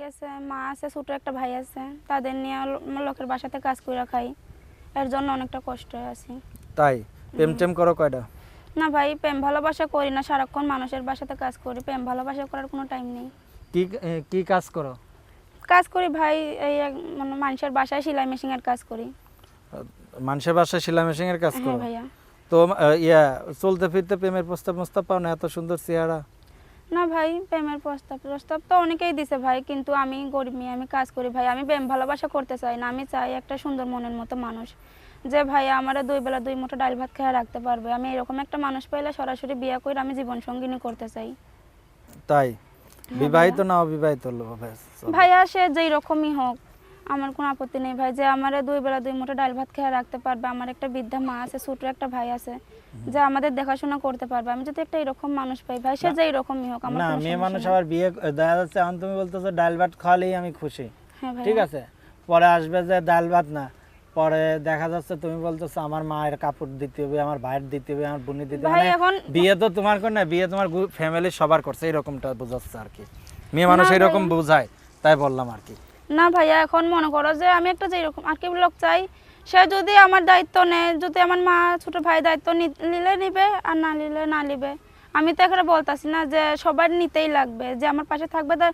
গেছে মা আছে ছোট একটা ভাই আছে তাদের নিয়ে লোকের বাসাতে কাজ করে খাই। এর জন্য অনেকটা কষ্ট আছি। তাই? প্রেম টেম করো কয়টা? না ভাই প্রেম ভালোবাসা করি না সারাক্ষণ মানুষের বাসাতে কাজ করি। প্রেম ভালোবাসা করার কোনো টাইম নেই। কি কি কাজ করো? কাজ করি ভাই এই মানে মানুষের বাসায় সেলাই মেশিনের কাজ করি। মানুষের বাসায় সেলাই মেশিনের কাজ হ্যাঁ করো? ভাইয়া। তো ইয়া চলতে ফিরতে প্রেমের প্রস্তাব প্রস্তাব পাও না? এত সুন্দর চেহারা। না ভাই প্রেমের প্রস্তাব প্রস্তাব তো অনেকেই দিছে ভাই কিন্তু আমি গরিব মেয়ে আমি কাজ করি ভাই আমি প্রেম ভালোবাসা করতে চাই না আমি চাই একটা সুন্দর মনের মতো মানুষ যে ভাই আমার দুই বেলা দুই মুঠো ডাল ভাত খেয়ে রাখতে পারবে আমি এরকম একটা মানুষ পাইলে সরাসরি বিয়ে করে আমি জীবন সঙ্গিনী করতে চাই। তাই? হ্যাঁ, বিবাহিত না অবিবাহিত। ভাইয়া সে যেই রকমই হোক আমার কোনো আপত্তি নেই ভাই যে আমার দুই বেলা দুই মুঠো ডাল ভাত খেয়ে রাখতে পারবে। আমার একটা বৃদ্ধা মা আছে ছোট একটা ভাই আছে যে আমাদের দেখাশোনা করতে পারবে। আমি যদি একটা এরকম মানুষ পাই ভাই সে যেই রকমই হোক আমার না মেয়ে মানুষ আবার বিয়ে দেখা যাচ্ছে এখন তুমি বলতেছো ডাল ভাত খাওয়ালেই আমি খুশি। হ্যাঁ ভাই। ঠিক আছে? পরে আসবে যে ডাল ভাত না। পরে দেখা যাচ্ছে তুমি বলতেছো আমার মায়ের কাপড় দিতে হবে আমার ভাইয়ের দিতে হবে আমার বোনের দিতে হবে। ভাই মানে এখন বিয়ে তো তোমার করে না বিয়ে তোমার ফ্যামিলি সবার করছে এরকমটা বোঝাচ্ছে আর কি। মেয়ে মানুষ এরকম। বোঝায় তাই বললাম আর কি। না ভাইয়া এখন মনে করো যে আমি একটা যেরকম আর কি লোক চাই সে যদি আমার দায়িত্ব নেয় যদি আমার মা ছোট ভাই দায়িত্ব নিলে নিবে আর না নিলে না নিবে। আমি তো এখানে বলতাছি না যে সবার নিতেই লাগবে যে আমার পাশে থাকবে তা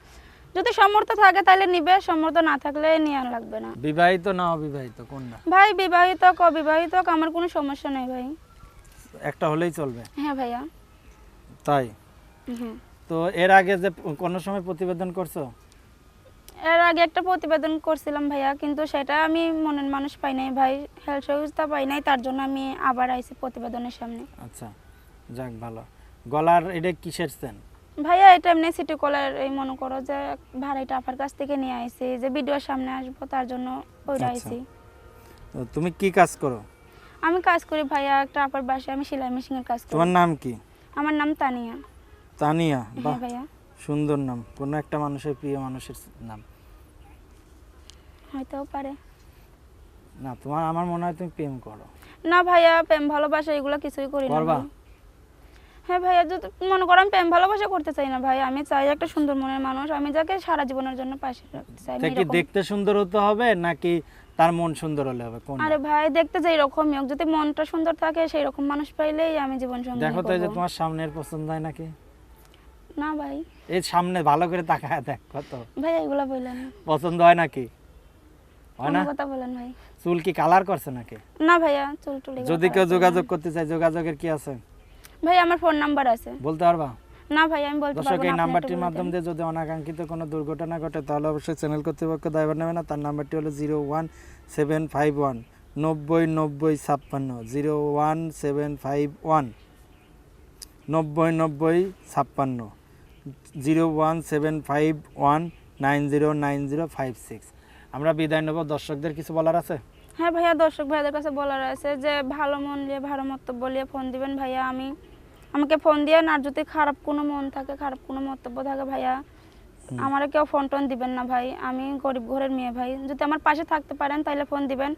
যদি সমর্থ থাকে তাহলে নিবে সমর্থ না থাকলে নিয়ে লাগবে না। বিবাহিত না অবিবাহিত কোনটা? ভাই বিবাহিত অবিবাহিত আমার কোনো সমস্যা নেই ভাই। একটা হলেই চলবে। হ্যাঁ ভাইয়া। তাই? তো এর আগে যে কোনো সময় প্রতিবেদন করছ? এর আগে একটা প্রতিবেদন করছিলাম ভাইয়া কিন্তু সেটা আমি মনের মানুষ পাই নাই ভাই হেলথ সহযোগিতা পাই নাই তার জন্য আমি আবার আইছি প্রতিবেদনের সামনে। আচ্ছা যাক ভালো। গলার এটা কিসের সেন? ভাইয়া এটা এমনি সিটি কলার এই মনে করো যে ভাড়াইটা আপার কাছ থেকে নিয়ে আইছি যে ভিডিওর সামনে আসব তার জন্য ওইটা আচ্ছা। আইছি। তো তুমি কি কাজ করো? আমি কাজ করি ভাইয়া একটা আপার বাসায় আমি সেলাই মেশিনের কাজ করি। তোমার নাম কি? আমার নাম তানিয়া। তানিয়া বাহ। হ্যাঁ ভাইয়া। সুন্দর নাম কোনো একটা মানুষের প্রিয় মানুষের নাম। হয়তো পারে। না তোমার আমার মনে হয় তুমি প্রেম করো। না ভাইয়া প্রেম ভালোবাসা এগুলো কিছুই করি না করবা? হ্যাঁ ভাইয়া যদি মনে করো আমি প্রেম ভালোবাসা করতে চাই না ভাই আমি চাই একটা সুন্দর মনের মানুষ আমি যাকে সারা জীবনের জন্য পাশে রাখতে চাই কি দেখতে সুন্দর হতে হবে নাকি তার মন সুন্দর হলে হবে? কোন আরে ভাই দেখতে যে এরকমই হোক যদি মনটা সুন্দর থাকে সেই রকম মানুষ পাইলেই আমি জীবন সঙ্গী দেখো তো যে তোমার সামনের পছন্দ হয় নাকি? না ভাই। এই সামনে ভালো করে তাকায় দেখ কত। ভাই এগুলো বললেন না পছন্দ হয় নাকি? হয় না? কথা বলেন ভাই। চুল কি কালার করছে নাকি? না ভাইয়া চুল টুল যদি কেউ যোগাযোগ করতে চায় যোগাযোগের কি আছে? ভাই আমার ফোন নাম্বার আছে। বলতে পারবা? না ভাই আমি বলতে পারব না নাম্বারটির মাধ্যম দিয়ে যদি অনাকাঙ্ক্ষিত কোনো দুর্ঘটনা ঘটে তাহলে অবশ্যই চ্যানেল কর্তৃপক্ষ দায়ভার নেবে না। তার নাম্বারটি হলো zero one seven five one নব্বই নব্বই ছাপ্পান্ন zero one seven five one নব্বই নব্বই ছাপ্পান্ন। Zero one seven five one nine zero nine zero five six. আমরা বিদায় নেব। দর্শকদের কিছু বলার আছে? হ্যাঁ ভাইয়া দর্শক ভাইদের কাছে বলার আছে যে ভালো মন নিয়ে ভালো মন্তব্য নিয়ে ফোন দিবেন ভাইয়া। আমি আমাকে ফোন দিয়ে আর যদি খারাপ কোনো মন থাকে খারাপ কোনো মন্তব্য থাকে ভাইয়া আমার কেউ ফোন টোন দিবেন না ভাই। আমি গরিব ঘরের মেয়ে ভাই। যদি আমার পাশে থাকতে পারেন তাহলে ফোন দিবেন।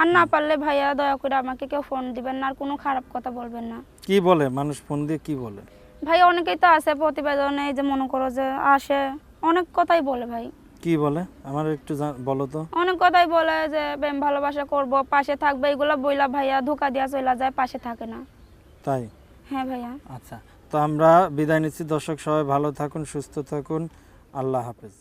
আর না পারলে ভাইয়া দয়া করে আমাকে কেউ ফোন দিবেন না। আর কোনো খারাপ কথা বলবেন না। কি বলে? মানুষ ফোন দিয়ে কি বলে? ভাই অনেকেই তো আসে প্রতিবেদনে এই যে মনে করো যে আসে। অনেক কথাই বলে ভাই। কি বলে? আমার একটু বলো তো। অনেক কথাই বলে যে প্রেম ভালোবাসা করব পাশে থাকবে। এগুলো বইলা ভাইয়া ধোকা দিয়া চলে যায় পাশে থাকে না। তাই? হ্যাঁ ভাইয়া। আচ্ছা। তো আমরা বিদায় নিচ্ছি। দর্শক সবাই ভালো থাকুন সুস্থ থাকুন। আল্লাহ হাফেজ।